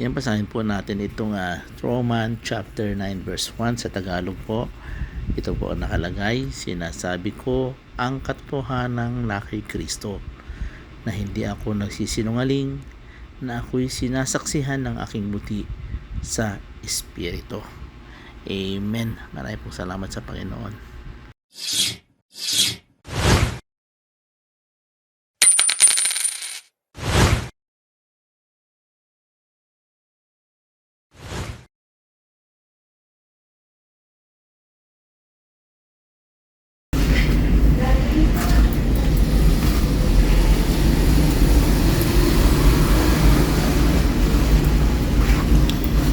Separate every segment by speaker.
Speaker 1: Yan basahin po natin itong uh, Roman chapter 9 verse 1 sa Tagalog po. Ito po ang nakalagay, sinasabi ko ang katotohanan na kay Kristo na hindi ako nagsisinungaling na ako'y sinasaksihan ng aking buti sa Espiritu. Amen. Maraming pong salamat sa Panginoon.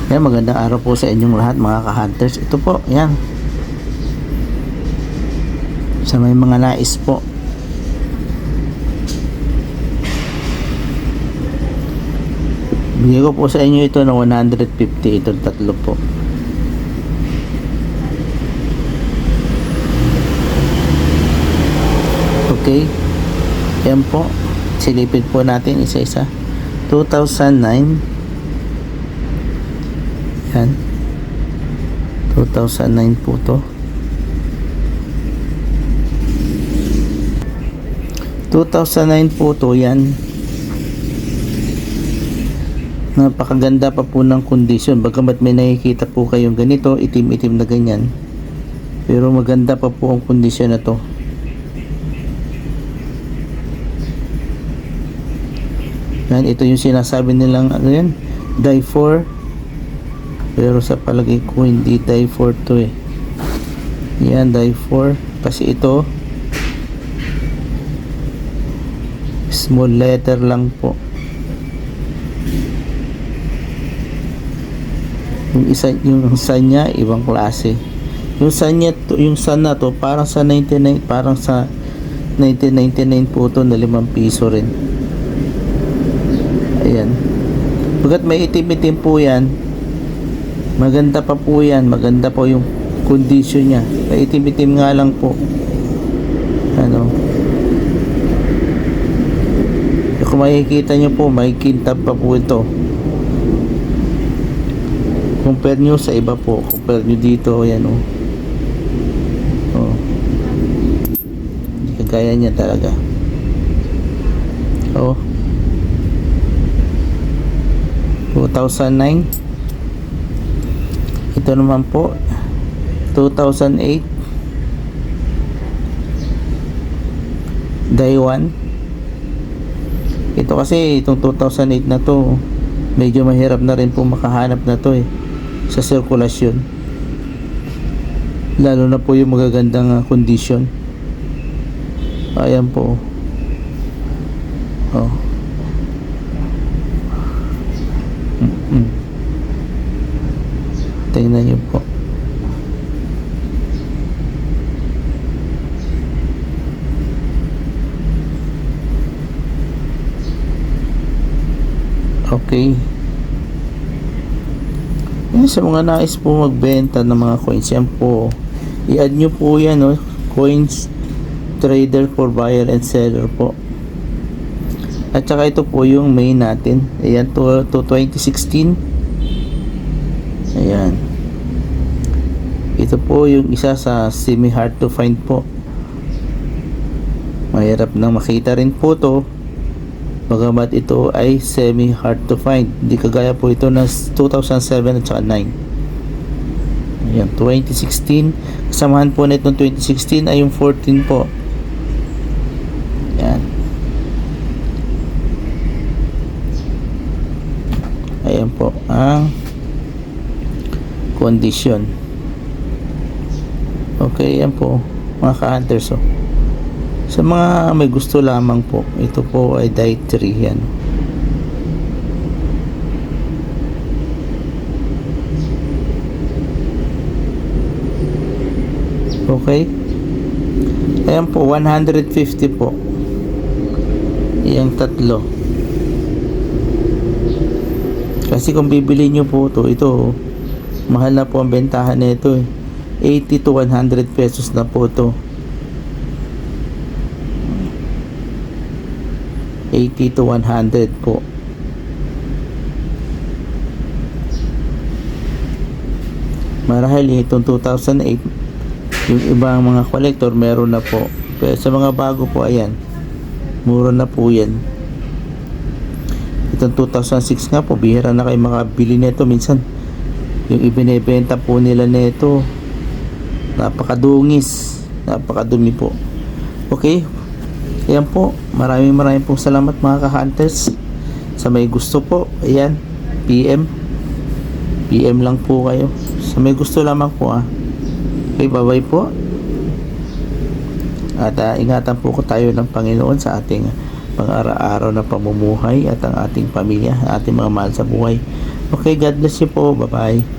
Speaker 1: Yan, magandang araw po sa inyong lahat mga ka-hunters. Ito po, yan. Sa may mga nais po. Bigay ko po sa inyo ito ng 150. Itong tatlo po. Okay. Yan po. Silipin po natin isa-isa. 2009 yan. 2009 po to. 2009 po to yan. Napakaganda pa po ng kondisyon. Bagamat may nakikita po kayong ganito, itim-itim na ganyan. Pero maganda pa po ang kondisyon na to. Yan, ito yung sinasabi nilang ano yan, die for pero sa palagay ko hindi die for to eh. Yan die for. Kasi ito small letter lang po. Yung isa yung sun niya ibang klase. Yung sun niya to, yung sun na to parang sa 99 parang sa 1999 po to na 5 piso rin. Ayan. Bagat may itim-itim po yan, Maganda pa po yan. Maganda po yung condition niya. Itim-itim nga lang po. Ano. Kung makikita nyo po, may kintab pa po ito. Compare nyo sa iba po. Compare nyo dito. Yan o. Oh. oh. Kagaya niya talaga. Oh. 2009 ito naman po 2008 day 1 ito kasi itong 2008 na to medyo mahirap na rin po makahanap na to eh sa sirkulasyon. Lalo na po yung magagandang condition ayan po. Oh. Mm tingnan nyo po okay. Yan sa mga nais po magbenta ng mga coins yan po. I-add nyo po yan no? coins trader for buyer and seller po. At saka ito po yung main natin. Ayan to, to 2016 ayan. Ito po yung isa sa semi hard to find po. Mahirap na makita rin po to bagamat ito ay semi hard to find. Hindi kagaya po ito na 2007 at saka 9 ayan 2016 kasamahan po na itong 2016 ay yung 14 po. Ayan. Ayan po ang condition. Okay yan po mga ka-hunters oh. Sa mga may gusto lamang po ito po ay die 3 yan. Okay? Ayan po 150 po. Yung tatlo. Kasi kung bibili nyo po to ito mahal na po ang bentahan nito eh. 80 to 100 pesos na po to 80 to 100 po. Marahil itong 2008 yung ibang mga collector meron na po. Pero sa mga bago po ayan mura na po yan. Itong 2006 nga po bihira na kayo makabili nito. Minsan yung ibinebenta po nila nito napakadungis napakadumi po. Okay ayan po, maraming maraming pong salamat mga ka-hunters. Sa may gusto po, ayan, PM. PM lang po kayo. Sa may gusto lamang po ah. Okay, bye-bye po. At ah, ingatan po ko tayo ng Panginoon sa ating pang-araw-araw na pamumuhay at ang ating pamilya, ating mga mahal sa buhay. Okay, God bless you po. Bye-bye.